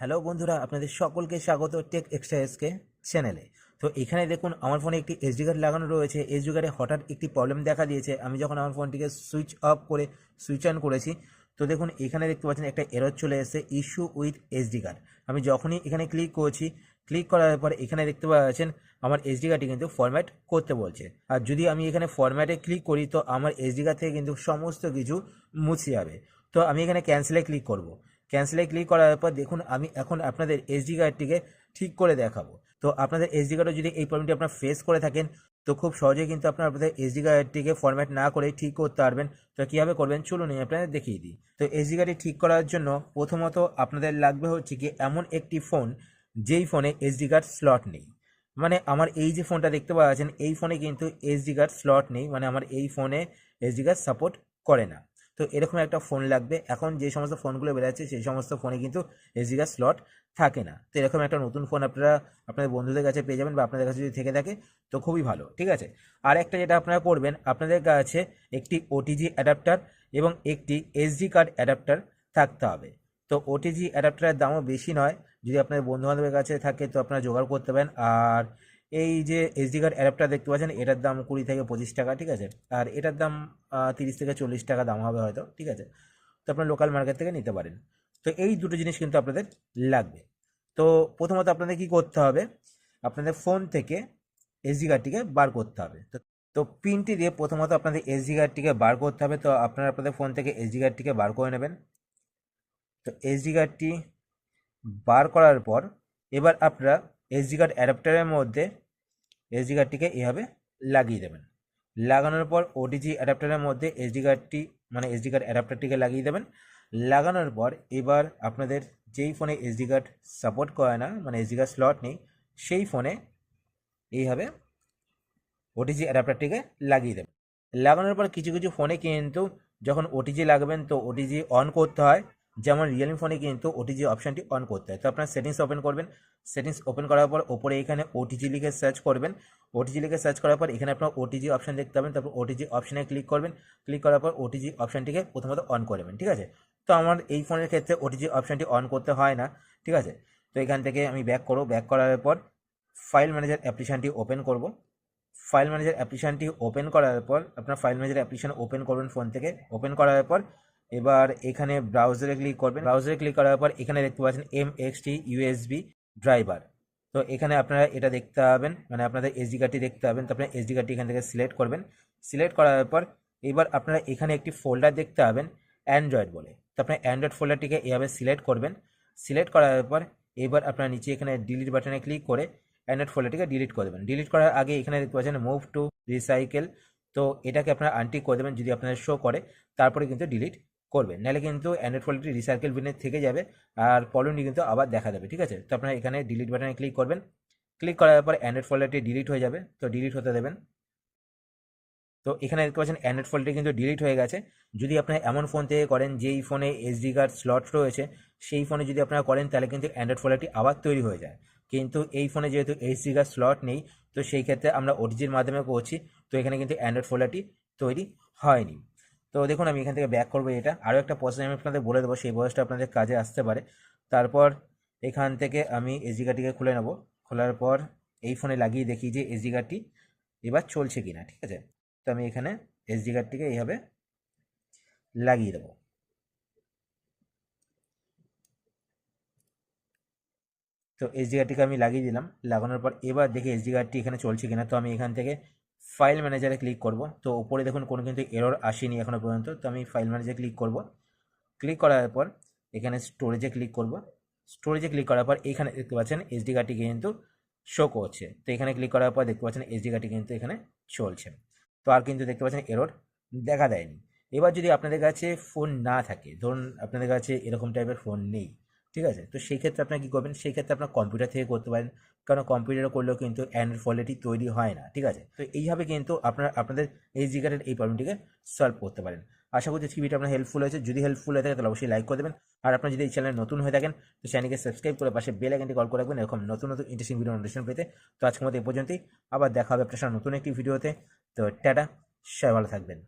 Hello বন্ধুরা, আপনাদের সকলকে স্বাগত টেক এক্সট্রাএসকে চ্যানেলে। তো এখানে দেখুন, আমার ফোনে একটি এসডি কার্ড লাগানো রয়েছে। এসডি কার্ডে হঠাৎ একটি প্রবলেম দেখা দিয়েছে। আমি যখন আমার ফোনটিকে সুইচ অফ করে সুইচ অন করেছি, তো দেখুন, এখানে দেখতে পাচ্ছেন একটা এরর চলে এসেছে ইস্যু উইথ এসডি কার্ড আমি যখনই এখানে ক্লিক করছি ক্লিক করার পর এখানে দেখতে পাচ্ছেন, আমার এসডি কার্ডটি কিন্তু ফরম্যাট করতে বলছে। আর যদি আমি এখানে ফরম্যাটে ক্লিক করি, তো আমার এসডি কার্ড থেকে কিন্তু সমস্ত কিছু মুছে যাবে। তো আমি এখানে ক্যান্সেলে ক্লিক করব। ক্যান্সেলে ক্লিক করার পর দেখুন আমি এখন আপনাদের এসডি কার্ডটিকে ঠিক করে দেখাবো। তো আপনাদের এসডি কার্ডও যদি এই প্রবলেমটি আপনার ফেস করে থাকেন, তো খুব সহজেই কিন্তু আপনার আপনাদের এসডি কার্ডটিকে ফরম্যাট না করে ঠিক করতে পারবেন। তো কীভাবে করবেন? চলুন আপনাদের দেখিয়ে দিই। তো এসডি কার্ডটি ঠিক করার জন্য প্রথমত আপনাদের লাগবে হচ্ছে কি এমন একটি ফোন যেই ফোনে এসডি কার্ড স্লট নেই। মানে আমার এই যে ফোনটা দেখতে পাচ্ছেন এই ফোনে কিন্তু এসডি কার্ড স্লট নেই। মানে আমার এই ফোনে এসডি কার্ড সাপোর্ট করে না। তো এরকম একটা ফোন লাগবে। এখন যে সমস্ত ফোনগুলো বেরোচ্ছে, সেই সমস্ত ফোনে কিন্তু এসডি কার্ড স্লট থাকে না। তো এরকম একটা নতুন ফোন আপনারা আপনাদের বন্ধুদের কাছে পেয়ে যাবেন বা আপনাদের কাছে যদি থেকে থাকে, তো খুবই ভালো, ঠিক আছে? আর একটা যেটা আপনারা করবেন, আপনাদের কাছে একটি ওটিজি অ্যাডাপ্টার এবং একটি এসডি কার্ড অ্যাডাপ্টার থাকতে হবে। তো ওটিজি অ্যাডাপ্টারের দামও বেশি নয়। যদি আপনাদের বন্ধু বান্ধবের কাছে থাকে, তো আপনারা জোগাড় করতে পারেন। আর এই যে এসডি কার্ড অ্যাডাপ্টার দেখতে পাচ্ছেন, এটার দাম কুড়ি থেকে পঁচিশ টাকা, ঠিক আছে? আর এটার দাম তিরিশ থেকে চল্লিশ টাকা দাম হবে হয়তো, ঠিক আছে? তো আপনার লোকাল মার্কেট থেকে নিতে পারেন। তো এই দুটো জিনিস কিন্তু আপনাদের লাগবে। তো প্রথমত আপনাদের কি করতে হবে? আপনাদের ফোন থেকে এসডি কার্ডটিকে বার করতে হবে। তো তো পিনটি দিয়ে প্রথমত আপনাদের এসডি কার্ডটিকে বার করতে হবে। তো আপনারা আপনাদের ফোন থেকে এসডি কার্ডটিকে বার করে নেবেন। তো এসডি কার্ডটি বার করার পর, এবার আপনারা এসডি কার্ড অ্যাডাপ্টারের মধ্যে এসডি কার্ডটিকে এভাবে লাগিয়ে দেবেন। লাগানোর পর ওটিজি অ্যাডাপ্টারের মধ্যে এসডি কার্ডটি মানে এসডি কার্ড অ্যাডাপ্টারটিকে লাগিয়ে দেবেন। লাগানোর পর এবার আপনাদের যেই ফোনে এসডি কার্ড সাপোর্ট করে না মানে এসডি কার্ড স্লট নেই, সেই ফোনে এইভাবে ওটিজি অ্যাডাপ্টারটিকে লাগিয়ে দেবেন। লাগানোর পর কিছু কিছু ফোনে কিন্তু যখন ওটিজি লাগবেন তো ওটিজি অন করতে হয়। যেমন রিয়েলমি ফোনে কিন্তু ওটিজি অপশানটি অন করতে হয়। তো আপনার সেটিংস ওপেন করবেন। সেটিংস ওপেন করার পর ওপরে এখানে ওটিজি লিখে সার্চ করবেন। ওটিজি লিখে সার্চ করার পর এখানে আপনার ওটিজি অপশান দেখতে পাবেন। তারপর ওটিজি অপশানে ক্লিক করবেন। ক্লিক করার পর ওটিজি অপশানটিকে প্রথমত অন করবেন ঠিক আছে? তো আমার এই ফোনের ক্ষেত্রে ওটিজি অপশানটি অন করতে হয় না, ঠিক আছে? তো এখান থেকে আমি ব্যাক করব। ব্যাক করার পর ফাইল ম্যানেজার অ্যাপ্লিকেশানটি ওপেন করব। ফাইল ম্যানেজার অ্যাপ্লিকেশানটি ওপেন করার পর আপনার ফাইল ম্যানেজার অ্যাপ্লিকেশান ওপেন করবেন ফোন থেকে। ওপেন করার পর এবার এখানে ব্রাউজারে ক্লিক করবেন। ব্রাউজারে ক্লিক করার পর এখানে দেখতে পাচ্ছেন M X T USB driver তো এখানে আপনারা এটা দেখতে পাবেন মানে আপনাদের এসডি কার্ডটি দেখতে পাবেন। তো আপনারা এসডি কার্ডটি এখান থেকে সিলেক্ট করবেন। সিলেক্ট করার পর এবার আপনারা এখানে একটি ফোল্ডার দেখতে পাবেন অ্যান্ড্রয়েড বলে। তো আপনার অ্যান্ড্রয়েড ফোল্ডারটিকে এভাবে সিলেক্ট করবেন। সিলেক্ট করার পর এবার আপনারা নিচে এখানে ডিলিট বাটনে ক্লিক করে অ্যান্ড্রয়েড ফোল্ডারটিকে ডিলিট করে দেবেন। ডিলিট করার আগে এখানে দেখতে পাচ্ছেন মুভ টু রিসাইকেল তো এটাকে আপনারা আনটিক করে দেবেন যদি আপনাদের শো করে। তারপরে কিন্তু ডিলিট করবেন নাহলে কিন্তু অ্যান্ড্রয়েড ফোল্ডারটি রিসাইকেল বিনে থেকে যাবে আর প্রবলেমটি কিন্তু আবার দেখা যাবে ঠিক আছে? তো আপনারা এখানে ডিলিট বাটনে ক্লিক করবেন। ক্লিক করার পর অ্যান্ড্রয়েড ফোল্ডারটি ডিলিট হয়ে যাবে, তো ডিলিট হতে দেবেন। তো এখানে দেখতে পাচ্ছেন অ্যান্ড্রয়েড ফোল্ডারটি কিন্তু ডিলিট হয়ে গেছে। যদি আপনারা এমন ফোন থেকে করেন যেই ফোনে এসডি কার্ড স্লট রয়েছে, সেই ফোনে যদি আপনারা করেন, তাহলে কিন্তু অ্যান্ড্রয়েড ফোল্ডারটি আবার তৈরি হয়ে যায়। কিন্তু এই ফোনে যেহেতু এসডি কার্ড স্লট নেই, তো সেই ক্ষেত্রে আমরা ওটিজির মাধ্যমে করছি, তো এখানে কিন্তু অ্যান্ড্রয়েড ফোল্ডারটি তৈরি হয়নি। তো দেখুন, আমি এখান থেকে ব্যাক করব এটা। আরও একটা প্রসেস আমি আপনাদের বলে দেবো, সেই বয়সটা আপনাদের কাজে আসতে পারে। তারপর এখান থেকে আমি এসডি কার্ডটিকে খুলে নেব। খোলার পর এই ফোনে লাগিয়ে দেখি যে এসডি কার্ডটি এবার চলছে কিনা, ঠিক আছে? তো আমি এখানে এসডি কার্ডটিকে এইভাবে লাগিয়ে দেবো। তো এসডি কার্ডটিকে আমি লাগিয়ে দিলাম। লাগানোর পর এবার দেখি এসডি কার্ডটি এখানে চলছে কিনা। তো আমি এখান থেকে ফাইল ম্যানেজারে ক্লিক করব। তো উপরে দেখুন কোনো কিন্তু এরর আসেনি এখনও পর্যন্ত। তো আমি ফাইল ম্যানেজারে ক্লিক করব। ক্লিক করার পর এখানে স্টোরেজে ক্লিক করব। স্টোরেজে ক্লিক করার পর এখানে দেখতে পাচ্ছেন এসডি কার্ডটি কিন্তু শো করছে। তো এখানে ক্লিক করার পর দেখতে পাচ্ছেন এসডি কার্ডটি কিন্তু এখানে চলছে। তো আর কিন্তু দেখতে পাচ্ছেন এরর দেখা দেয়নি। এবার যদি আপনাদের কাছে ফোন না থাকে, ধরুন আপনাদের কাছে এরকম টাইপের ফোন নেই ঠিক আছে? তো সেই ক্ষেত্রে আপনারা কী করবেন? সেই ক্ষেত্রে আপনার কম্পিউটার থেকে করতে পারেন। কারণ কম্পিউটারে করলেও কিন্তু অ্যান্ড্রয়েড ফোল্ডারটি তৈরি হয় না, ঠিক আছে? তো এইভাবে কিন্তু আপনারা, আপনাদের এই জিগারের এই প্রবলেমটিকে সলভ করতে পারেন। আশা করছি ভিডিওটা আপনার হেল্পফুল হয়েছে। যদি হেল্পফুল হয়ে থাকে, তাহলে অবশ্যই লাইক করে দেবেন। আর আপনার যদি এই চ্যানেল নতুন হয়ে থাকেন, তো চ্যানেলকে সাবস্ক্রাইব করে পাশে বেল আইকনটি কল করে রাখবেন। এরকম নতুন নতুন ইন্টারেস্টিং ভিডিও নোটিফিকেশন পেতে। তো আজকের মতো এই পর্যন্তই। আবার দেখা হবে আপনার সাথে নতুন একটি ভিডিওতে তো টাটা, সবাই ভালো থাকবেন।